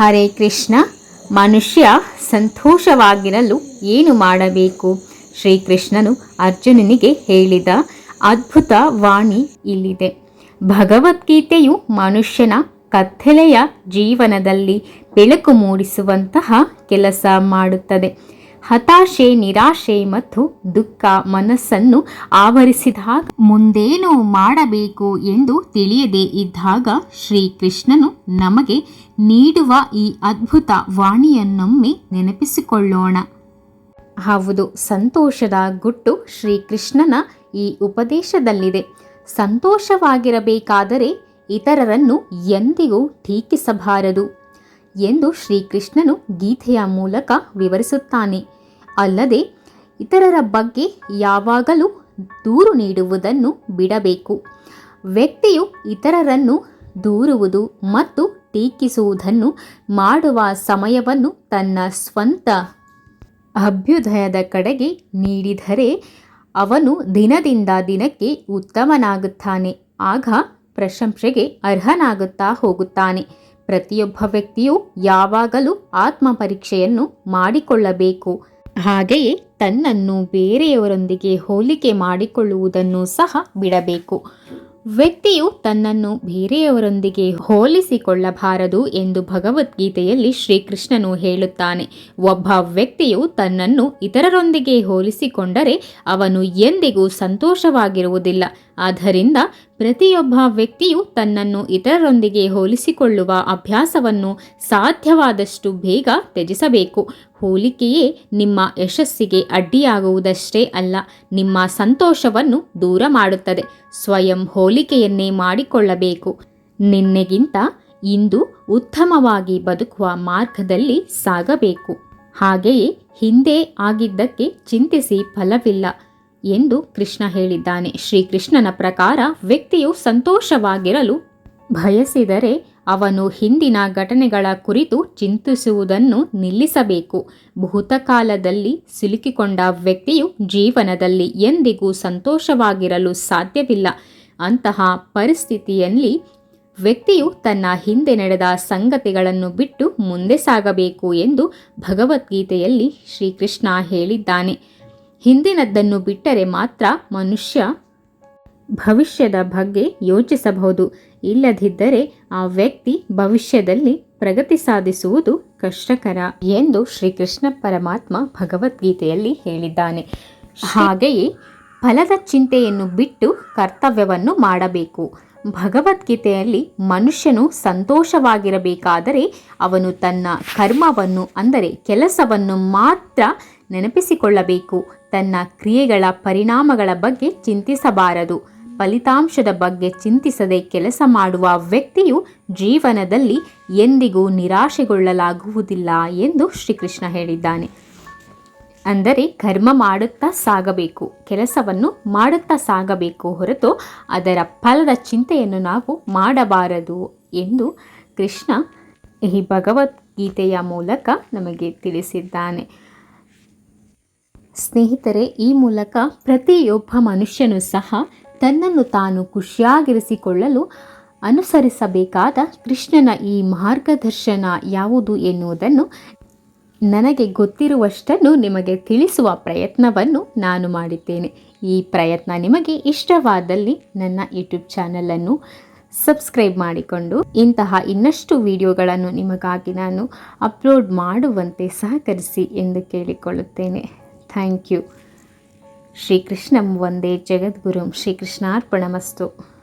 ಹರೇ ಕೃಷ್ಣ, ಮನುಷ್ಯ ಸಂತೋಷವಾಗಿರಲು ಏನು ಮಾಡಬೇಕು? ಶ್ರೀಕೃಷ್ಣನು ಅರ್ಜುನನಿಗೆ ಹೇಳಿದ ಅದ್ಭುತ ವಾಣಿ ಇಲ್ಲಿದೆ. ಭಗವದ್ಗೀತೆಯು ಮನುಷ್ಯನ ಕತ್ತಲೆಯ ಜೀವನದಲ್ಲಿ ಬೆಳಕು ಮೂಡಿಸುವಂತಹ ಕೆಲಸ ಮಾಡುತ್ತದೆ. ಹತಾಶೆ, ನಿರಾಶೆ ಮತ್ತು ದುಃಖ ಮನಸ್ಸನ್ನು ಆವರಿಸಿದಾಗ ಮುಂದೇನು ಮಾಡಬೇಕು ಎಂದು ತಿಳಿಯದೇ ಇದ್ದಾಗ ಶ್ರೀಕೃಷ್ಣನು ನಮಗೆ ನೀಡುವ ಈ ಅದ್ಭುತ ವಾಣಿಯನ್ನೊಮ್ಮೆ ನೆನಪಿಸಿಕೊಳ್ಳೋಣ. ಹೌದು, ಸಂತೋಷದ ಗುಟ್ಟು ಶ್ರೀಕೃಷ್ಣನ ಈ ಉಪದೇಶದಲ್ಲಿದೆ. ಸಂತೋಷವಾಗಿರಬೇಕಾದರೆ ಇತರರನ್ನು ಎಂದಿಗೂ ಟೀಕಿಸಬಾರದು. ಎಂದು ಶ್ರೀಕೃಷ್ಣನು ಗೀತೆಯ ಮೂಲಕ ವಿವರಿಸುತ್ತಾನೆ. ಅಲ್ಲದೆ ಇತರರ ಬಗ್ಗೆ ಯಾವಾಗಲೂ ದೂರು ನೀಡುವುದನ್ನು ಬಿಡಬೇಕು. ವ್ಯಕ್ತಿಯು ಇತರರನ್ನು ದೂರುವುದು ಮತ್ತು ಟೀಕಿಸುವುದನ್ನು ಮಾಡುವ ಸಮಯವನ್ನು ತನ್ನ ಸ್ವಂತ ಅಭ್ಯುದಯದ ಕಡೆಗೆ ನೀಡಿದರೆ ಅವನು ದಿನದಿಂದ ದಿನಕ್ಕೆ ಉತ್ತಮನಾಗುತ್ತಾನೆ. ಆಗ ಪ್ರಶಂಸೆಗೆ ಅರ್ಹನಾಗುತ್ತಾ ಹೋಗುತ್ತಾನೆ. ಪ್ರತಿಯೊಬ್ಬ ವ್ಯಕ್ತಿಯು ಯಾವಾಗಲೂ ಆತ್ಮ ಪರೀಕ್ಷೆಯನ್ನು ಮಾಡಿಕೊಳ್ಳಬೇಕು. ಹಾಗೆಯೇ ತನ್ನನ್ನು ಬೇರೆಯವರೊಂದಿಗೆ ಹೋಲಿಕೆ ಮಾಡಿಕೊಳ್ಳುವುದನ್ನು ಸಹ ಬಿಡಬೇಕು. ವ್ಯಕ್ತಿಯು ತನ್ನನ್ನು ಬೇರೆಯವರೊಂದಿಗೆ ಹೋಲಿಸಿಕೊಳ್ಳಬಾರದು ಎಂದು ಭಗವದ್ಗೀತೆಯಲ್ಲಿ ಶ್ರೀಕೃಷ್ಣನು ಹೇಳುತ್ತಾನೆ. ಒಬ್ಬ ವ್ಯಕ್ತಿಯು ತನ್ನನ್ನು ಇತರರೊಂದಿಗೆ ಹೋಲಿಸಿಕೊಂಡರೆ ಅವನು ಎಂದಿಗೂ ಸಂತೋಷವಾಗಿರುವುದಿಲ್ಲ. ಆದ್ದರಿಂದ ಪ್ರತಿಯೊಬ್ಬ ವ್ಯಕ್ತಿಯು ತನ್ನನ್ನು ಇತರರೊಂದಿಗೆ ಹೋಲಿಸಿಕೊಳ್ಳುವ ಅಭ್ಯಾಸವನ್ನು ಸಾಧ್ಯವಾದಷ್ಟು ಬೇಗ ತ್ಯಜಿಸಬೇಕು. ಹೋಲಿಕೆಯೇ ನಿಮ್ಮ ಯಶಸ್ಸಿಗೆ ಅಡ್ಡಿಯಾಗುವುದಷ್ಟೇ ಅಲ್ಲ, ನಿಮ್ಮ ಸಂತೋಷವನ್ನು ದೂರ ಮಾಡುತ್ತದೆ. ಸ್ವಯಂ ಹೋಲಿಕೆಯನ್ನೇ ಮಾಡಿಕೊಳ್ಳಬೇಕು. ನಿನ್ನೆಗಿಂತ ಇಂದು ಉತ್ತಮವಾಗಿ ಬದುಕುವ ಮಾರ್ಗದಲ್ಲಿ ಸಾಗಬೇಕು. ಹಾಗೆಯೇ ಹಿಂದೆ ಆಗಿದ್ದಕ್ಕೆ ಚಿಂತಿಸಿ ಫಲವಿಲ್ಲ. ಎಂದು ಕೃಷ್ಣ ಹೇಳಿದ್ದಾನೆ. ಶ್ರೀಕೃಷ್ಣನ ಪ್ರಕಾರ ವ್ಯಕ್ತಿಯು ಸಂತೋಷವಾಗಿರಲು ಬಯಸಿದರೆ ಅವನು ಹಿಂದಿನ ಘಟನೆಗಳ ಕುರಿತು ಚಿಂತಿಸುವುದನ್ನು ನಿಲ್ಲಿಸಬೇಕು. ಭೂತಕಾಲದಲ್ಲಿ ಸಿಲುಕಿಕೊಂಡ ವ್ಯಕ್ತಿಯು ಜೀವನದಲ್ಲಿ ಎಂದಿಗೂ ಸಂತೋಷವಾಗಿರಲು ಸಾಧ್ಯವಿಲ್ಲ. ಅಂತಹ ಪರಿಸ್ಥಿತಿಯಲ್ಲಿ ವ್ಯಕ್ತಿಯು ತನ್ನ ಹಿಂದೆ ನಡೆದ ಸಂಗತಿಗಳನ್ನು ಬಿಟ್ಟು ಮುಂದೆ ಸಾಗಬೇಕು ಎಂದು ಭಗವದ್ಗೀತೆಯಲ್ಲಿ ಶ್ರೀಕೃಷ್ಣ ಹೇಳಿದ್ದಾನೆ. ಹಿಂದಿನದ್ದನ್ನು ಬಿಟ್ಟರೆ ಮಾತ್ರ ಮನುಷ್ಯ ಭವಿಷ್ಯದ ಬಗ್ಗೆ ಯೋಚಿಸಬಹುದು. ಇಲ್ಲದಿದ್ದರೆ ಆ ವ್ಯಕ್ತಿ ಭವಿಷ್ಯದಲ್ಲಿ ಪ್ರಗತಿ ಸಾಧಿಸುವುದು ಕಷ್ಟಕರ ಎಂದು ಶ್ರೀಕೃಷ್ಣ ಪರಮಾತ್ಮ ಭಗವದ್ಗೀತೆಯಲ್ಲಿ ಹೇಳಿದ್ದಾನೆ. ಹಾಗೆಯೇ ಫಲದ ಚಿಂತೆಯನ್ನು ಬಿಟ್ಟು ಕರ್ತವ್ಯವನ್ನು ಮಾಡಬೇಕು. ಭಗವದ್ಗೀತೆಯಲ್ಲಿ ಮನುಷ್ಯನು ಸಂತೋಷವಾಗಿರಬೇಕಾದರೆ ಅವನು ತನ್ನ ಕರ್ಮವನ್ನು, ಅಂದರೆ ಕೆಲಸವನ್ನು ಮಾತ್ರ ನೆನಪಿಸಿಕೊಳ್ಳಬೇಕು. ತನ್ನ ಕ್ರಿಯೆಗಳ ಪರಿಣಾಮಗಳ ಬಗ್ಗೆ ಚಿಂತಿಸಬಾರದು. ಫಲಿತಾಂಶದ ಬಗ್ಗೆ ಚಿಂತಿಸದೆ ಕೆಲಸ ಮಾಡುವ ವ್ಯಕ್ತಿಯು ಜೀವನದಲ್ಲಿ ಎಂದಿಗೂ ನಿರಾಶೆಗೊಳ್ಳಲಾಗುವುದಿಲ್ಲ ಎಂದು ಶ್ರೀಕೃಷ್ಣ ಹೇಳಿದ್ದಾನೆ. ಅಂದರೆ ಕರ್ಮ ಮಾಡುತ್ತಾ ಸಾಗಬೇಕು, ಕೆಲಸವನ್ನು ಮಾಡುತ್ತಾ ಸಾಗಬೇಕು ಹೊರತು ಅದರ ಫಲದ ಚಿಂತೆಯನ್ನು ನಾವು ಮಾಡಬಾರದು ಎಂದು ಕೃಷ್ಣ ಈ ಭಗವದ್ಗೀತೆಯ ಮೂಲಕ ನಮಗೆ ತಿಳಿಸಿದ್ದಾನೆ. ಸ್ನೇಹಿತರೆ, ಈ ಮೂಲಕ ಪ್ರತಿಯೊಬ್ಬ ಮನುಷ್ಯನು ಸಹ ತನ್ನನ್ನು ತಾನು ಖುಷಿಯಾಗಿರಿಸಿಕೊಳ್ಳಲು ಅನುಸರಿಸಬೇಕಾದ ಕೃಷ್ಣನ ಈ ಮಾರ್ಗದರ್ಶನ ಯಾವುದು ಎನ್ನುವುದನ್ನು ನನಗೆ ಗೊತ್ತಿರುವಷ್ಟನ್ನು ನಿಮಗೆ ತಿಳಿಸುವ ಪ್ರಯತ್ನವನ್ನು ನಾನು ಮಾಡಿದ್ದೇನೆ. ಈ ಪ್ರಯತ್ನ ನಿಮಗೆ ಇಷ್ಟವಾದಲ್ಲಿ ನನ್ನ ಯೂಟ್ಯೂಬ್ ಚಾನಲನ್ನು ಸಬ್ಸ್ಕ್ರೈಬ್ ಮಾಡಿಕೊಂಡು ಇಂತಹ ಇನ್ನಷ್ಟು ವಿಡಿಯೋಗಳನ್ನು ನಿಮಗಾಗಿ ನಾನು ಅಪ್ಲೋಡ್ ಮಾಡುವಂತೆ ಸಹಕರಿಸಿ ಎಂದು ಕೇಳಿಕೊಳ್ಳುತ್ತೇನೆ. Thank you. ಶ್ರೀಕೃಷ್ಣಂ ಒಂದೇ ಜಗದ್ಗುರುಂ. ಶ್ರೀಕೃಷ್ಣಾರ್ಪಣಮಸ್ತು.